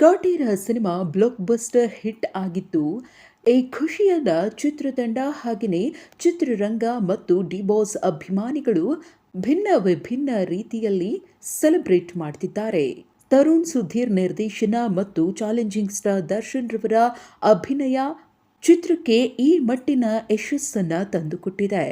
Kaatera cinema blockbuster hit ಆಗಿದ್ದು, ಈ ಖುಷಿಯಾದ ಚಿತ್ರತಂಡ ಹಾಗೆಯೇ ಚಿತ್ರರಂಗ ಮತ್ತು ಡಿಬಾಸ್ ಅಭಿಮಾನಿಗಳು ಭಿನ್ನ ವಿಭಿನ್ನ ರೀತಿಯಲ್ಲಿ ಸೆಲೆಬ್ರೇಟ್ ಮಾಡ್ತಿದ್ದಾರೆ. ತರುಣ್ ಸುಧೀರ್ ನಿರ್ದೇಶನ ಮತ್ತು ಚಾಲೆಂಜಿಂಗ್ ಸ್ಟಾರ್ ದರ್ಶನ್ ರವರ ಅಭಿನಯ ಚಿತ್ರಕ್ಕೆ ಈ ಮಟ್ಟಿನ ಯಶಸ್ಸನ್ನು ತಂದುಕೊಟ್ಟಿದೆ.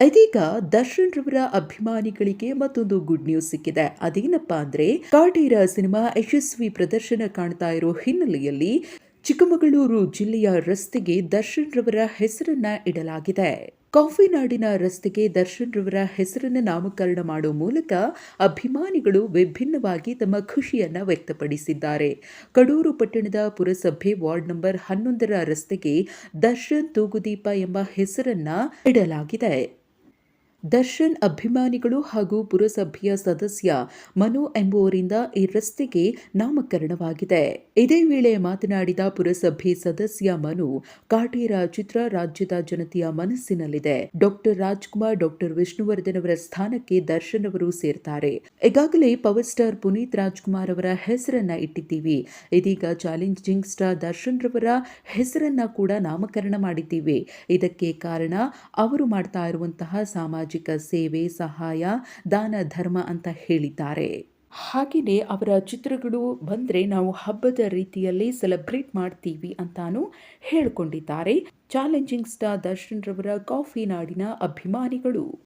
ಇದೀಗ ದರ್ಶನ್ ರವರ ಅಭಿಮಾನಿಗಳಿಗೆ ಮತ್ತೊಂದು ಗುಡ್ ನ್ಯೂಸ್ ಸಿಕ್ಕಿದೆ. ಅದೇನಪ್ಪ ಅಂದ್ರೆ, ಕಾಟೇರ ಸಿನಿಮಾ ಯಶಸ್ವಿ ಪ್ರದರ್ಶನ ಕಾಣ್ತಾ ಇರೋ ಹಿನ್ನೆಲೆಯಲ್ಲಿ ಚಿಕ್ಕಮಗಳೂರು ಜಿಲ್ಲೆಯ ರಸ್ತೆಗೆ ದರ್ಶನ್ ರವರ ಹೆಸರನ್ನ ಇಡಲಾಗಿದೆ. ಕಾಫಿ ನಾಡಿನ ರಸ್ತೆಗೆ ದರ್ಶನ್ ರವರ ಹೆಸರನ್ನು ನಾಮಕರಣ ಮಾಡುವ ಮೂಲಕ ಅಭಿಮಾನಿಗಳು ವಿಭಿನ್ನವಾಗಿ ತಮ್ಮ ಖುಷಿಯನ್ನು ವ್ಯಕ್ತಪಡಿಸಿದ್ದಾರೆ. ಕಡೂರು ಪಟ್ಟಣದ ಪುರಸಭೆ ವಾರ್ಡ್ ನಂಬರ್ ಹನ್ನೊಂದರ ರಸ್ತೆಗೆ ದರ್ಶನ್ ತೂಗುದೀಪ ಎಂಬ ಹೆಸರನ್ನ ಇಡಲಾಗಿದೆ. ದರ್ಶನ್ ಅಭಿಮಾನಿಗಳು ಹಾಗೂ ಪುರಸಭೆಯ ಸದಸ್ಯ ಮನು ಎಂಬುವರಿಂದ ಈ ರಸ್ತೆಗೆ ನಾಮಕರಣವಾಗಿದೆ. ಇದೇ ವೇಳೆ ಮಾತನಾಡಿದ ಪುರಸಭೆ ಸದಸ್ಯ ಮನು, ಕಾಟೇರ ಚಿತ್ರ ರಾಜ್ಯದ ಜನತೆಯ ಮನಸ್ಸಿನಲ್ಲಿದೆ. ಡಾಕ್ಟರ್ ರಾಜ್ಕುಮಾರ್ ಡಾಕ್ಟರ್ ವಿಷ್ಣುವರ್ಧನ್ ಅವರ ಸ್ಥಾನಕ್ಕೆ ದರ್ಶನ್ ಅವರು ಸೇರ್ತಾರೆ. ಈಗಾಗಲೇ ಪವರ್ ಸ್ಟಾರ್ ಪುನೀತ್ ರಾಜ್ಕುಮಾರ್ ಅವರ ಹೆಸರನ್ನ ಇಟ್ಟಿದ್ದೀವಿ. ಇದೀಗ ಚಾಲೆಂಜಿಂಗ್ ಸ್ಟಾರ್ ದರ್ಶನ್ ರವರ ಹೆಸರನ್ನ ಕೂಡ ನಾಮಕರಣ ಮಾಡಿದ್ದೀವಿ. ಇದಕ್ಕೆ ಕಾರಣ ಅವರು ಮಾಡ್ತಾ ಇರುವಂತಹ ಸಾಮಾಜಿಕ ಸೇವೆ, ಸಹಾಯ, ದಾನ, ಧರ್ಮ ಅಂತ ಹೇಳಿದ್ದಾರೆ. ಹಾಗೆಯೇ ಅವರ ಚಿತ್ರಗಳು ಬಂದರೆ ನಾವು ಹಬ್ಬದ ರೀತಿಯಲ್ಲಿ ಸೆಲೆಬ್ರೇಟ್ ಮಾಡ್ತೀವಿ ಅಂತಾನೂ ಹೇಳಿಕೊಂಡಿದ್ದಾರೆ. ಚಾಲೆಂಜಿಂಗ್ ಸ್ಟಾರ್ ದರ್ಶನ್ ರವರ ಕಾಫಿ ನಾಡಿನ ಅಭಿಮಾನಿಗಳು.